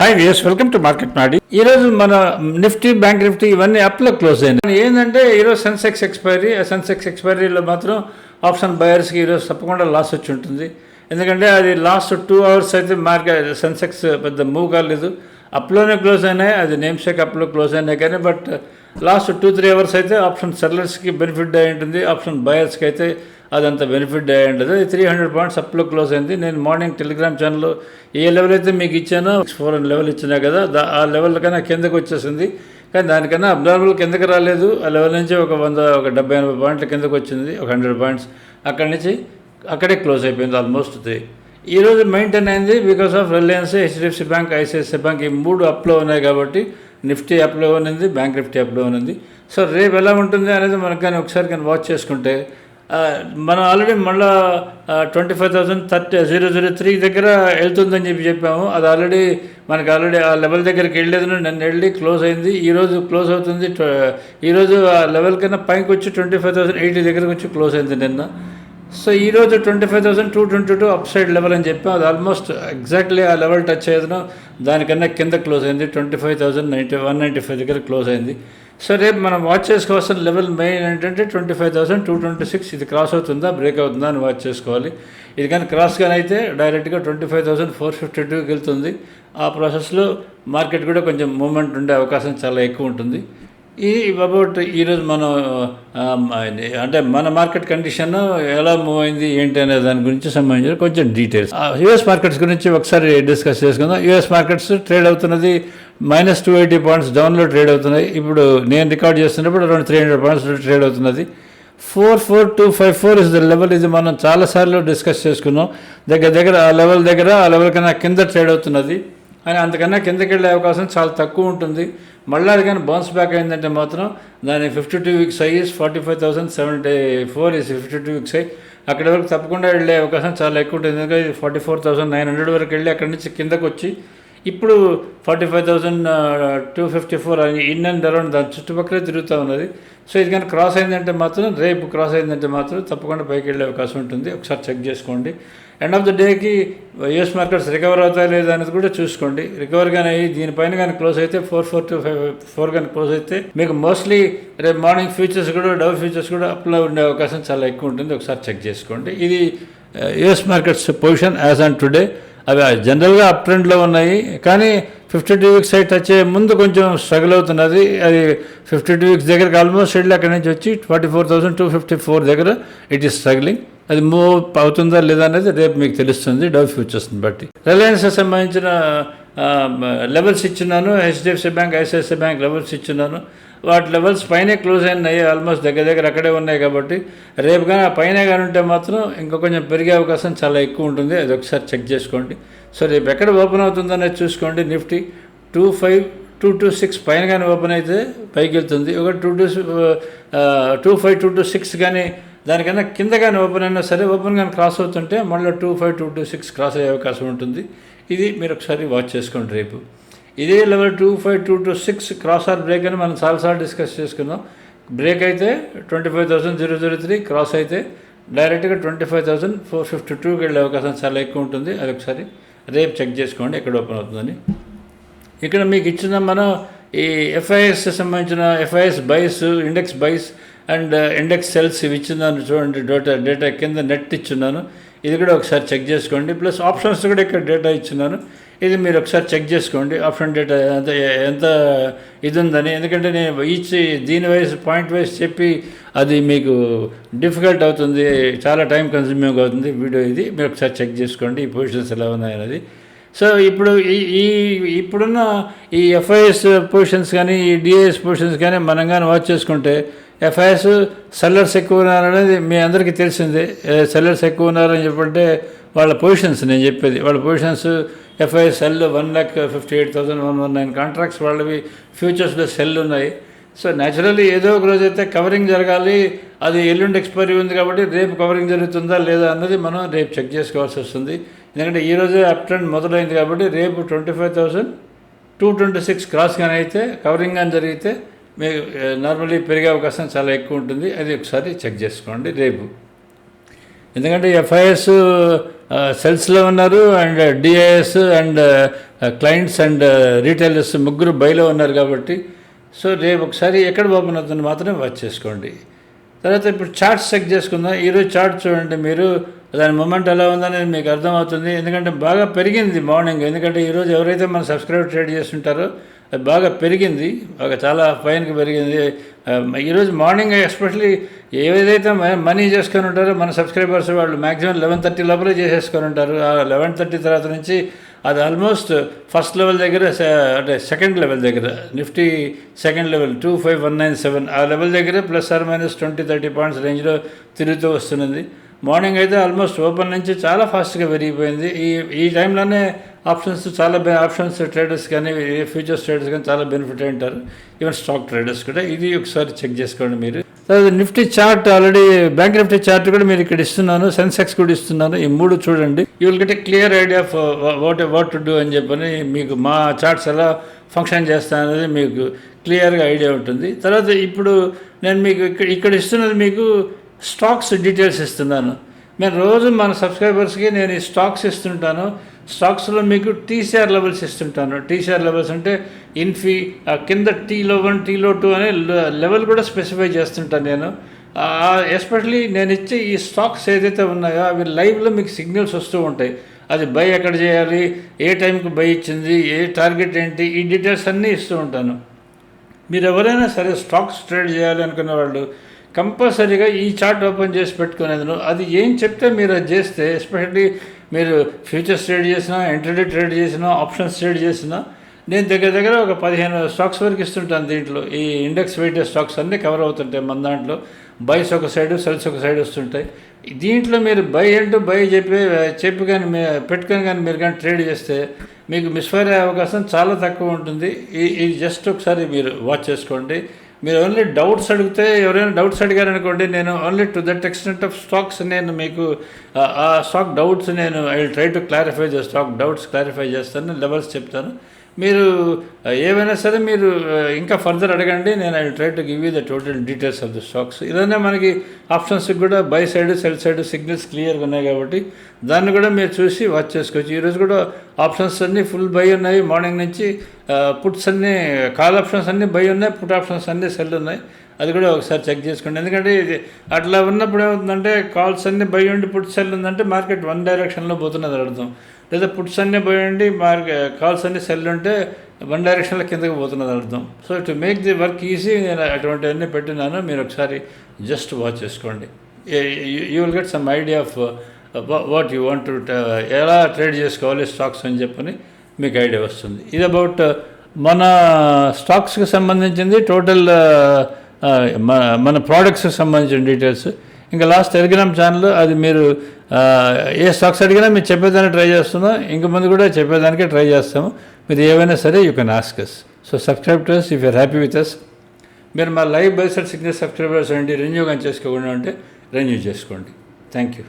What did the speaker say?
Hi viewers welcome to market Nadi ఈ రోజు మన నిఫ్టీ బ్యాంక్ నిఫ్టీ ఇవన్నీ అప్లో క్లోజ్ అయినాయి. ఏంటంటే ఈరోజు సెన్సెక్స్ ఎక్స్పైరీ ఆ సెన్సెక్స్ ఎక్స్పైరీలో మాత్రం ఆప్షన్ బయర్స్కి ఈరోజు తప్పకుండా లాస్ వచ్చి ఉంటుంది. ఎందుకంటే అది లాస్ట్ టూ అవర్స్ అయితే మార్కెట్ సెన్సెక్స్ పెద్ద మూవ్ కాలేదు. అప్లోనే క్లోజ్ అయినాయి. అది నేమ్ షేక్ అప్లో క్లోజ్ అయినాయి కానీ but last two three hours అయితే ఆప్షన్ సెల్లర్స్కి బెనిఫిట్ అయి ఉంటుంది ఆప్షన్ బయర్స్కి అయితే అదంత బెనిఫిట్ అయి ఉంటుంది. త్రీ హండ్రెడ్ పాయింట్స్ అప్లో క్లోజ్ అయింది. నేను మార్నింగ్ టెలిగ్రామ్ ఛానల్లో ఏ లెవెల్ అయితే మీకు ఇచ్చానో ఫోర్ లెవెల్ ఇచ్చినా కదా ఆ లెవెల్ కన్నా కిందకు వచ్చేసింది. కానీ దానికన్నా అబ్నార్మల్ కిందకి రాలేదు. ఆ లెవెల్ నుంచి ఒక వంద ఒక డెబ్బై ఎనభై పాయింట్ల కిందకు వచ్చింది ఒక హండ్రెడ్ పాయింట్స్ అక్కడి నుంచి అక్కడే క్లోజ్ అయిపోయింది ఆల్మోస్ట్ త్రీ ఈరోజు మెయింటైన్ అయింది because of Reliance HDFC bank ICICI bank ఈ మూడు అప్లో ఉన్నాయి కాబట్టి నిఫ్టీ యాప్లో ఉంది బ్యాంక్ నిఫ్టీ యాప్లో ఉంది సో రేపు ఎలా ఉంటుంది అనేది మనకు కానీ ఒకసారి కానీ వాచ్ చేసుకుంటే మనం ఆల్రెడీ మళ్ళీ twenty five thousand thirty zero zero three దగ్గర వెళ్తుందని చెప్పి చెప్పాము. అది ఆల్రెడీ మనకి ఆల్రెడీ ఆ లెవెల్ దగ్గరికి వెళ్ళలేదు నన్ను వెళ్ళి క్లోజ్ అయింది. ఈరోజు క్లోజ్ అవుతుంది. ఈరోజు ఆ లెవెల్ కన్నా పైకి వచ్చి ట్వంటీ ఫైవ్ థౌసండ్ ఎయిటీ దగ్గరకు వచ్చి క్లోజ్ అయింది నిన్న. సో ఈ రోజు twenty five thousand two twenty two upside level అని చెప్పాం అది ఆల్మోస్ట్ ఎగ్జాక్ట్లీ ఆ లెవెల్ టచ్ అయ్యేదనో దానికన్నా కింద క్లోజ్ అయింది. Twenty five thousand ninety one ninety five దగ్గర క్లోజ్ అయింది. సో రేపు మనం వాచ్ చేసుకోవాల్సిన లెవెల్ మెయిన్ ఏంటంటే twenty five thousand two twenty six ఇది క్రాస్ అవుతుందా బ్రేక్ అవుతుందా అని వాచ్ చేసుకోవాలి. ఇది కానీ క్రాస్ కానీ అయితే డైరెక్ట్గా twenty five thousand four fifty టూకి వెళ్తుంది. ఆ ప్రాసెస్లో మార్కెట్ కూడా కొంచెం మూమెంట్ ఉండే అవకాశం చాలా ఎక్కువ ఉంటుంది. ఈ అబౌట్ ఈరోజు మనం అంటే మన మార్కెట్ కండిషన్ ఎలా మూవ్ అయింది ఏంటి అనే దాని గురించి సంబంధించిన కొంచెం డీటెయిల్స్. యుఎస్ మార్కెట్స్ గురించి ఒకసారి డిస్కస్ చేసుకుందాం. యుఎస్ మార్కెట్స్ ట్రేడ్ అవుతున్నది మైనస్ టూ ఎయిటీ పాయింట్స్ డౌన్లో ట్రేడ్ అవుతున్నాయి ఇప్పుడు నేను రికార్డ్ చేస్తున్నప్పుడు around three hundred points trade అవుతున్నది. Four four two five four is the level. ఇది మనం చాలాసార్లు డిస్కస్ చేసుకున్నాం. దగ్గర దగ్గర ఆ లెవెల్ దగ్గర ఆ లెవెల్ కన్నా కింద ట్రేడ్ అవుతున్నది. అని అంతకన్నా కిందకి వెళ్ళే అవకాశం చాలా తక్కువ ఉంటుంది. మళ్ళీ అది కానీ బౌన్స్ బ్యాక్ అయిందంటే మాత్రం దాని fifty two weeks high forty five thousand seventy four is fifty two weeks high అక్కడి వరకు తప్పకుండా వెళ్ళే అవకాశం చాలా ఎక్కువ ఉంటుంది. ఎందుకంటే forty four thousand nine hundred వరకు వెళ్ళి అక్కడి నుంచి కిందకు వచ్చి ఇప్పుడు forty five thousand two fifty four అని ఇన్ అండ్ అరౌండ్ దాని చుట్టుపక్కలే తిరుగుతూ ఉన్నది. సో ఇది కానీ క్రాస్ అయిందంటే మాత్రం రేపు క్రాస్ అయిందంటే మాత్రం తప్పకుండా పైకి వెళ్ళే అవకాశం ఉంటుంది. ఒకసారి చెక్ చేసుకోండి. ఎండ్ ఆఫ్ ద డేకి యూఎస్ మార్కెట్స్ రికవర్ అవుతాయి లేదా అనేది కూడా చూసుకోండి. రికవర్ కానీ అయ్యి దీనిపైన కానీ క్లోజ్ అయితే four four two five four కానీ క్లోజ్ అయితే మీకు మోస్ట్లీ రేపు మార్నింగ్ ఫ్యూచర్స్ కూడా డవ్ ఫ్యూచర్స్ కూడా అప్లో ఉండే అవకాశం చాలా ఎక్కువ ఉంటుంది. ఒకసారి చెక్ చేసుకోండి. ఇది US markets position as on today అవి జనరల్గా అప్ ట్రెండ్లో ఉన్నాయి. కానీ ఫిఫ్టీ టూ వీక్స్ సైట్ వచ్చే ముందు కొంచెం స్ట్రగుల్ అవుతున్నది. అది ఫిఫ్టీ టూ వీక్స్ దగ్గరకు ఆల్మోస్ట్ వెళ్ళి అక్కడి నుంచి వచ్చి forty four thousand two fifty four దగ్గర ఇట్ ఈస్ స్ట్రగ్లింగ్ అది మూవ్ అవుతుందా లేదా అనేది రేపు మీకు తెలుస్తుంది. డౌ ఫ్యూచర్స్ని బట్టి. రిలయన్స్ సంబంధించిన uh, uh, levels ఇచ్చున్నాను. HDFC bank ICICI bank levels ఇచ్చున్నాను. వాటి లెవెల్స్ పైనే క్లోజ్ అయినాయి ఆల్మోస్ట్ దగ్గర దగ్గర అక్కడే ఉన్నాయి కాబట్టి. రేపు కానీ ఆ పైన కానీ ఉంటే మాత్రం ఇంకా కొంచెం పెరిగే అవకాశం చాలా ఎక్కువ ఉంటుంది. అది ఒకసారి చెక్ చేసుకోండి. సో రేపు ఎక్కడ ఓపెన్ అవుతుందనేది చూసుకోండి. Nifty two five two two six పైన కానీ ఓపెన్ అయితే పైకి వెళ్తుంది. ఒక two two two five two two six కానీ దానికన్నా కింద కానీ ఓపెన్ అయినా సరే ఓపెన్ కానీ క్రాస్ అవుతుంటే మళ్ళీ two five two two six cross అయ్యే అవకాశం ఉంటుంది. ఇది మీరు ఒకసారి వాచ్ చేసుకోండి రేపు. ఇదే level two five two two six cross or break అని మనం చాలాసార్లు డిస్కస్ చేసుకున్నాం. బ్రేక్ అయితే twenty five thousand zero zero three cross అయితే డైరెక్ట్గా twenty five thousand four fifty టూకి వెళ్ళే అవకాశం చాలా ఎక్కువ ఉంటుంది. అది ఒకసారి రేపు చెక్ చేసుకోండి ఎక్కడ ఓపెన్ అవుతుందని. ఇక్కడ మీకు ఇచ్చిన మనం ఈ ఎఫ్ఐఎస్ సంబంధించిన FIIs buys index buys and index sells ఇవి ఇచ్చిందాను చూడండి డేటా డేటా కింద నెట్ ఇచ్చున్నాను. ఇది కూడా ఒకసారి చెక్ చేసుకోండి. ప్లస్ ఆప్షన్స్ కూడా ఇక్కడ డేటా ఇచ్చున్నాను ఇది మీరు ఒకసారి చెక్ చేసుకోండి. ఆప్షన్ డేటా ఎంత ఎంత ఇది ఉందని ఎందుకంటే నేను ఇచ్చి దీని వైజ్ పాయింట్ వైజ్ చెప్పి అది మీకు డిఫికల్ట్ అవుతుంది. చాలా టైం కన్స్యూమింగ్ అవుతుంది. వీడియో ఇది. మీరు ఒకసారి చెక్ చేసుకోండి. ఈ పొజిషన్స్ ఎలా ఉన్నాయనేది సో ఇప్పుడు ఈ ఈ ఇప్పుడున్న ఈ ఎఫ్ఐఎస్ పొజిషన్స్ కానీ ఈ డిఐఎస్ పొజిషన్స్ కానీ మనం కానీ వాచ్ చేసుకుంటే ఎఫ్ఐఎస్ సెల్లర్స్ ఎక్కువ ఉన్నారనేది మీ అందరికీ తెలిసిందే. సెల్లర్స్ ఎక్కువ ఉన్నారని చెప్పంటే వాళ్ళ పొజిషన్స్ నేను చెప్పేది. వాళ్ళ positions ఎఫ్ఐఎస్ఎల్ one lakh fifty eight thousand one one nine contracts వాళ్ళవి ఫ్యూచర్స్లో సెల్ ఉన్నాయి. సో న్యాచురల్లీ ఏదో ఒక రోజు అయితే కవరింగ్ జరగాలి. అది ఎల్లుండి ఎక్స్పైరీ ఉంది కాబట్టి రేపు కవరింగ్ జరుగుతుందా లేదా అన్నది మనం రేపు చెక్ చేసుకోవాల్సి వస్తుంది. ఎందుకంటే ఈ రోజే అప్ ట్రెండ్ మొదలైంది కాబట్టి రేపు twenty five thousand two twenty six cross కానీ అయితే కవరింగ్ కానీ జరిగితే మీకు నార్మల్లీ పెరిగే అవకాశం చాలా ఎక్కువ ఉంటుంది. అది ఒకసారి చెక్ చేసుకోండి రేపు. ఎందుకంటే ఎఫ్ఐఎస్ సెల్స్లో ఉన్నారు and DIs and clients and retailers ముగ్గురు బయలో ఉన్నారు కాబట్టి. సో రేపు ఒకసారి ఎక్కడ బాగున్నదని మాత్రమే వాచ్ చేసుకోండి. తర్వాత ఇప్పుడు చార్ట్ చెక్ చేసుకుందాం. ఈరోజు చార్ట్ చూడండి మీరు. దాని మూమెంట్ ఎలా ఉందని మీకు అర్థమవుతుంది. ఎందుకంటే బాగా పెరిగింది మార్నింగ్ ఎందుకంటే ఈరోజు ఎవరైతే మన సబ్స్క్రైబ్ ట్రేడ్ చేస్తుంటారో అది బాగా పెరిగింది బాగా చాలా ఫైన్కి పెరిగింది. ఈరోజు మార్నింగ్ ఎస్పెషలీ ఏదైతే మనీ చేసుకొని ఉంటారో మన సబ్స్క్రైబర్స్ వాళ్ళు మ్యాక్సిమం లెవెన్ థర్టీ లోపలే చేసేసుకొని ఉంటారు. ఆ లెవెన్ థర్టీ తర్వాత నుంచి అది ఆల్మోస్ట్ ఫస్ట్ లెవెల్ దగ్గర అంటే సెకండ్ లెవెల్ దగ్గర Nifty second level two five one nine seven ఆ లెవెల్ దగ్గర plus or minus twenty thirty points రేంజ్లో తిరుగుతూ వస్తున్నది. మార్నింగ్ అయితే ఆల్మోస్ట్ ఓపెన్ నుంచి చాలా ఫాస్ట్గా పెరిగిపోయింది. ఈ ఈ టైంలోనే ఆప్షన్స్ చాలా బె ఆప్షన్స్ ట్రేడర్స్ కానీ ఫ్యూచర్స్ ట్రేడర్స్ కానీ చాలా బెనిఫిట్ అంటారు ఉంటారు. ఈవెన్ స్టాక్ ట్రేడర్స్ కూడా. ఇది ఒకసారి చెక్ చేసుకోండి మీరు. తర్వాత Nifty chart already bank Nifty chart కూడా మీరు ఇక్కడ ఇస్తున్నాను. సెన్సెక్స్ కూడా ఇస్తున్నాను. ఈ మూడు చూడండి. You will get a clear idea of what what to do అని చెప్పని మీకు మా చార్ట్స్ ఎలా ఫంక్షన్ చేస్తాననేది మీకు క్లియర్గా ఐడియా ఉంటుంది. తర్వాత ఇప్పుడు నేను మీకు ఇక్కడ ఇక్కడ ఇస్తున్నది మీకు స్టాక్స్ డీటెయిల్స్ ఇస్తున్నాను. నేను రోజు మన సబ్స్క్రైబర్స్కి నేను ఈ స్టాక్స్ ఇస్తుంటాను. స్టాక్స్లో మీకు టీసీఆర్ లెవెల్స్ ఇస్తుంటాను టీసీఆర్ లెవెల్స్ అంటే ఇన్ఫీ కింద టీలో వన్ టీలో టూ అనే లెవెల్ కూడా స్పెసిఫై చేస్తుంటాను నేను. ఎస్పెషలీ నేను ఇచ్చే ఈ స్టాక్స్ ఏదైతే ఉన్నాయో అవి లైవ్లో మీకు సిగ్నల్స్ వస్తూ ఉంటాయి. అది బై ఎక్కడ చేయాలి ఏ టైంకి బై ఇచ్చింది ఏ టార్గెట్ ఏంటి ఈ డీటెయిల్స్ అన్నీ ఇస్తూ ఉంటాను. మీరు ఎవరైనా సరే స్టాక్స్ ట్రేడ్ చేయాలి అనుకునే వాళ్ళు కంపల్సరీగా ఈ చార్ట్ ఓపెన్ చేసి పెట్టుకునేది అది ఏం చెప్తే మీరు అది చేస్తే ఎస్పెషల్లీ మీరు ఫ్యూచర్స్ ట్రేడ్ చేసినా ఇంటర్డే ట్రేడ్ చేసినా ఆప్షన్స్ ట్రేడ్ చేసినా నేను దగ్గర దగ్గర ఒక పదిహేను స్టాక్స్ వరకు ఇస్తుంటాను దీంట్లో. ఈ ఇండెక్స్ వెయిటెడ్ స్టాక్స్ అన్నీ కవర్ అవుతుంటాయి మన దాంట్లో. బైస్ ఒక సైడ్ సెల్స్ ఒక సైడ్ వస్తుంటాయి. దీంట్లో మీరు బై అంటూ బై చెప్పి చెప్పి కానీ మీ పెట్టుకొని కానీ మీరు కానీ ట్రేడ్ చేస్తే మీకు మిస్ఫైర్ అయ్యే అవకాశం చాలా తక్కువ ఉంటుంది. ఈ- ఇది జస్ట్ ఒకసారి మీరు వాచ్ చేసుకోండి. మీరు ఓన్లీ డౌట్స్ అడిగితే ఎవరైనా డౌట్స్ అడిగారు అనుకోండి నేను only to that extent of stocks నేను మీకు ఆ- స్టాక్ డౌట్స్ నేను ఐ ట్రై టు క్లారిఫై చేస్తాను స్టాక్ డౌట్స్ క్లారిఫై చేస్తాను లెవెల్స్ చెప్తాను. మీరు ఏమైనా ఏవైనా సరే మీరు ఇంకా ఫర్దర్ అడగండి నేను I try to give you the total details of the stocks. ఇదనే మనకి ఆప్షన్స్కి కూడా buy side sell side signals క్లియర్గా ఉన్నాయి కాబట్టి దాన్ని కూడా మీరు చూసి వాచ్ చేసుకోవచ్చు. ఈరోజు కూడా ఆప్షన్స్ అన్నీ ఫుల్ బై ఉన్నాయి. మార్నింగ్ నుంచి పుట్స్ అన్నీ కాల్ ఆప్షన్స్ అన్నీ బై ఉన్నాయి పుట్ ఆప్షన్స్ అన్నీ సెల్ ఉన్నాయి. అది కూడా ఒకసారి చెక్ చేసుకోండి. ఎందుకంటే ఇది అట్లా ఉన్నప్పుడు ఏమవుతుందంటే కాల్స్ అన్నీ బై ఉండి పుట్ సెల్ ఉందంటే మార్కెట్ వన్ డైరెక్షన్లో పోతున్నది అర్థం. లేదా పుట్స్ అన్నీ పోయండి మార్గ కాల్స్ అన్నీ సెల్ ఉంటే వన్ డైరెక్షన్లో కిందకి పోతున్నది అర్థం. So to make the work easy నేను అటువంటివన్నీ పెట్టినాను మీరు ఒకసారి జస్ట్ వాచ్ చేసుకోండి. You will get some idea of what you want to ఎలా ట్రేడ్ చేసుకోవాలి స్టాక్స్ అని చెప్పని మీకు ఐడియా వస్తుంది. ఇది అబౌట్ మన స్టాక్స్కి సంబంధించింది టోటల్ మన మన ప్రోడక్ట్స్కి సంబంధించిన డీటెయిల్స్. ఇంకా లాస్ట్ టెలిగ్రామ్ ఛానల్ అది మీరు ఏ స్టాక్స్ అడిగినా మీరు చెప్పేదానికి ట్రై చేస్తున్నాం. ఇంక ముందు కూడా చెప్పేదానికే ట్రై చేస్తాము. మీరు ఏవైనా సరే you can ask us so subscribe to us if you're happy with us మీరు మా లైవ్ బైసెట్ సిగ్నల్ సబ్స్క్రైబర్స్ అండి రెన్యూ కానీ చేసుకోకుండా ఉంటే రెన్యూ చేసుకోండి. Thank you